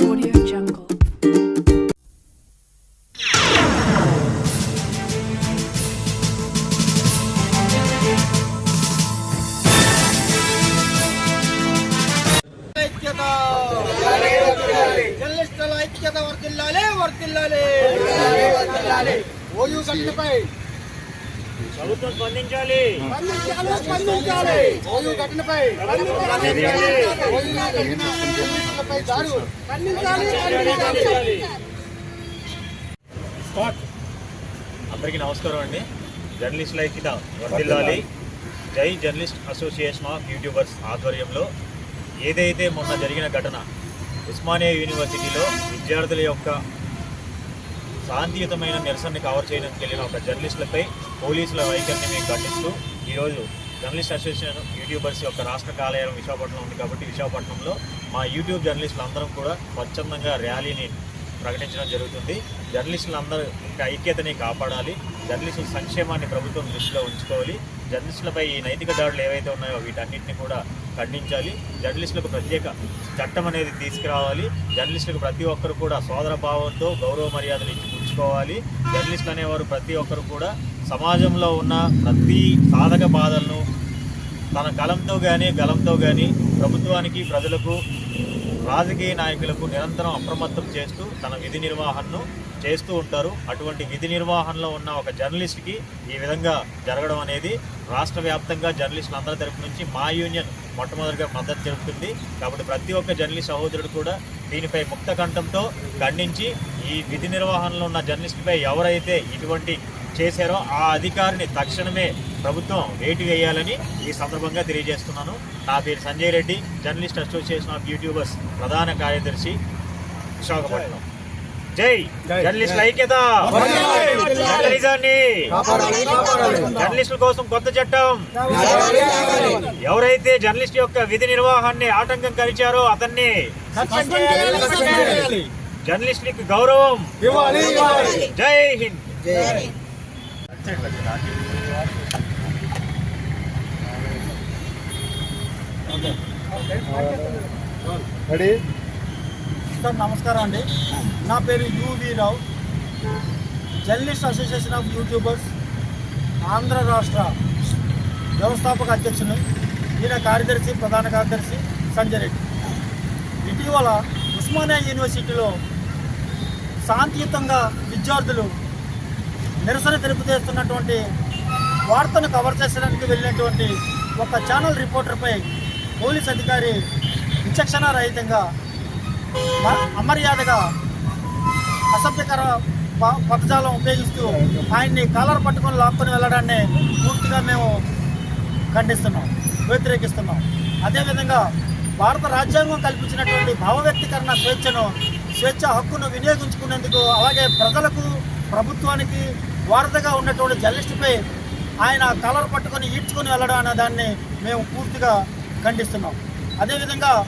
Audio Jungle. ఐక్యత జర్నలిస్టుల ఐక్యత వర్దిల్లాలి వర్దిల్లాలి ఓయూ ఘటనపై ప్రభుత్వం స్పందించాలి. ఓయూ ఘటనపై అందరికీ నమస్కారం అండి. జర్నలిస్టుల ఐక్యత వర్దిల్లాలి. జై జర్నలిస్ట్ అసోసియేషన్ ఆఫ్ యూట్యూబర్స్ ఆధ్వర్యంలో ఏదైతే మొన్న జరిగిన ఘటన ఉస్మానియా యూనివర్సిటీలో విద్యార్థుల యొక్క శాంతియుతమైన నిరసనని కవర్ చేయడానికి వెళ్ళిన ఒక జర్నలిస్టులపై పోలీసుల వైఖరిని మేము ఖండిస్తూ ఈరోజు జర్నలిస్ట్ అసోసియేషన్ యూట్యూబర్స్ యొక్క రాష్ట్ర కార్యాలయం విశాఖపట్నం ఉంది కాబట్టి విశాఖపట్నంలో మా యూట్యూబ్ జర్నలిస్టులు అందరం కూడా స్వచ్ఛందంగా ర్యాలీని ప్రకటించడం జరుగుతుంది. జర్నలిస్టులందరూ ఇంకా ఐక్యతని కాపాడాలి. జర్నలిస్టుల సంక్షేమాన్ని ప్రభుత్వం దృష్టిలో ఉంచుకోవాలి. జర్నలిస్టులపై ఈ నైతిక దాడులు ఏవైతే ఉన్నాయో వీటన్నిటిని కూడా ఖండించాలి. జర్నలిస్టులకు ప్రత్యేక చట్టం అనేది తీసుకురావాలి. జర్నలిస్టులకు ప్రతి ఒక్కరు కూడా సోదర భావంతో గౌరవ మర్యాదలు ఇచ్చి పుచ్చుకోవాలి జర్నలిస్ట్ అనేవారు ప్రతి ఒక్కరు కూడా సమాజంలో ఉన్న ప్రతి సాధక బాధలను తన కలంతో కానీ గలంతో కానీ ప్రభుత్వానికి ప్రజలకు రాజకీయ నాయకులకు నిరంతరం అప్రమత్తం చేస్తూ తన విధి నిర్వహణను చేస్తూ ఉంటారు. అటువంటి విధి నిర్వహణలో ఉన్న ఒక జర్నలిస్ట్కి ఈ విధంగా జరగడం అనేది రాష్ట్ర వ్యాప్తంగా జర్నలిస్టులు అందరి తరపు నుంచి మా యూనియన్ మొట్టమొదటిగా మద్దతు జరుగుతుంది కాబట్టి ప్రతి ఒక్క జర్నలిస్ట్ సహోదరుడు కూడా దీనిపై ముక్త కంఠంతో ఖండించి ఈ విధి నిర్వహణలో ఉన్న జర్నలిస్టుపై ఎవరైతే ఇటువంటి చేశారో ఆ అధికారిని తక్షణమే ప్రభుత్వం వేటు వేయాలని ఈ సందర్భంగా తెలియజేస్తున్నాను. నా పేరు Sanjay Reddy journalist association of YouTubers ప్రధాన కార్యదర్శి విశాఖపట్నం. జై జర్నలిస్టుల ఐక్యత! జర్నలిజాన్ని! జర్నలిస్టుల కోసం కొత్త చట్టం! ఎవరైతే జర్నలిస్ట్ యొక్క విధి నిర్వహణని ఆటంకం కలిచారో అతన్ని జర్నలిస్టులకు గౌరవం! జై హింద్! సార్ నమస్కారం అండి. నా పేరు U V Rao. Journalist association of YouTubers Andhra రాష్ట్ర వ్యవస్థాపక అధ్యక్షులు ఈయన కార్యదర్శి ప్రధాన కార్యదర్శి సంజయ్ రెడ్డి. ఇటీవల ఉస్మానియా యూనివర్సిటీలో శాంతియుతంగా విద్యార్థులు నిరసన తెలుపుతేస్తున్నటువంటి వార్తను కవర్ చేసడానికి వెళ్ళినటువంటి ఒక ఛానల్ రిపోర్టర్పై పోలీస్ అధికారి విచక్షణ రహితంగా మ- అమర్యాదగా అసభ్యకర ప- పదజాలం ఉపయోగిస్తూ ఆయన్ని కాలర్ పట్టుకొని లాక్కొని వెళ్ళడాన్ని పూర్తిగా మేము ఖండిస్తున్నాం వ్యతిరేకిస్తున్నాం. అదేవిధంగా భారత రాజ్యాంగం కల్పించినటువంటి భావ వ్యక్తీకరణ స్వేచ్ఛను స్వేచ్ఛ హక్కును వినియోగించుకునేందుకు అలాగే ప్రజలకు ప్రభుత్వానికి వారధగా ఉన్నటువంటి జర్నలిస్టుపై ఆయన కలర్ పట్టుకొని ఈడ్చుకొని వెళ్ళడం అనే దాన్ని మేము పూర్తిగా ఖండిస్తున్నాం. అదేవిధంగా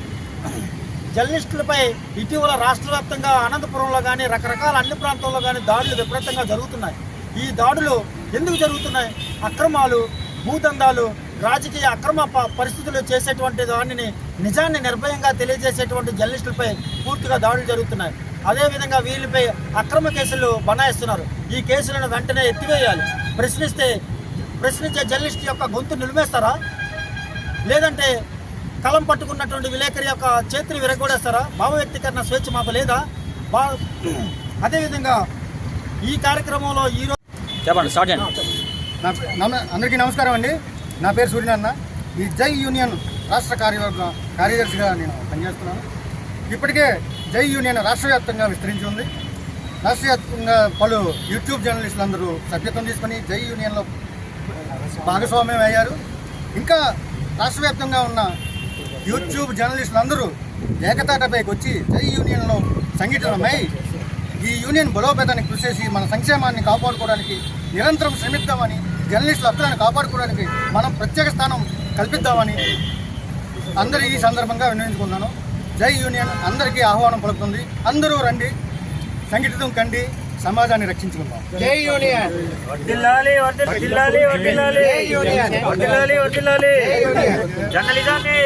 జర్నలిస్టులపై ఇటీవల రాష్ట్ర వ్యాప్తంగా అనంతపురంలో కానీ రకరకాల అన్ని ప్రాంతాల్లో కానీ దాడులు విపరీతంగా జరుగుతున్నాయి. ఈ దాడులు ఎందుకు జరుగుతున్నాయి? అక్రమాలు భూదందాలు రాజకీయ అక్రమ ప- పరిస్థితులు చేసేటువంటి దానిని నిజాన్ని నిర్భయంగా తెలియజేసేటువంటి జర్నలిస్టులపై పూర్తిగా దాడులు జరుగుతున్నాయి. అదేవిధంగా వీళ్ళపై అక్రమ కేసులు బనాయిస్తున్నారు. ఈ కేసులను వెంటనే ఎత్తివేయాలి. ప్రశ్నిస్తే ప్రశ్నించే జర్నలిస్ట్ యొక్క గొంతు నిలిమేస్తారా? లేదంటే కలం పట్టుకున్నటువంటి విలేకరి యొక్క చేతిని విరగొడేస్తారా? భావ వ్యక్తీకరణ స్వేచ్ఛ మాకు లేదా? బా అదేవిధంగా ఈ కార్యక్రమంలో ఈరోజు చెప్పండి స్టార్ట్ చేయండి. నా నమ- అందరికీ నమస్కారం అండి. నా పేరు సూర్యనారాయణ. ఈ జై యూనియన్ రాష్ట్ర కార్యవర్గ కార్యదర్శిగా నేను పనిచేస్తున్నాను. ఇప్పటికే జై యూనియన్ రాష్ట్ర వ్యాప్తంగా విస్తరించి ఉంది రాష్ట్ర వ్యాప్తంగా పలు యూట్యూబ్ జర్నలిస్టులు అందరూ సభ్యత్వం తీసుకొని జై యూనియన్లో భాగస్వామ్యం అయ్యారు. ఇంకా రాష్ట్ర వ్యాప్తంగా ఉన్న యూట్యూబ్ జర్నలిస్టులు అందరూ ఏకతాటపైకి వచ్చి జై యూనియన్లో సంఘటితమై ఈ యూనియన్ బలోపేతానికి కృషి చేసి మన సంక్షేమాన్ని కాపాడుకోవడానికి నిరంతరం శ్రమిద్దామని జర్నలిస్టుల హక్కులను కాపాడుకోవడానికి మనం ప్రత్యేక స్థానం కల్పిద్దామని అందరూ ఈ సందర్భంగా వినియోగించుకున్నాను జై యూనియన్ అందరికీ ఆహ్వానం పలుకుతుంది. అందరూ రండి. సంఘటితం కండి. సమాజాన్ని రక్షించుకుందాం. జై యూనియన్. వర్ధిల్లాలి వర్ధిల్లాలి వర్ధిల్లాలి వర్ధిల్లాలి వర్ధిల్లాలి జర్నలిజాన్ని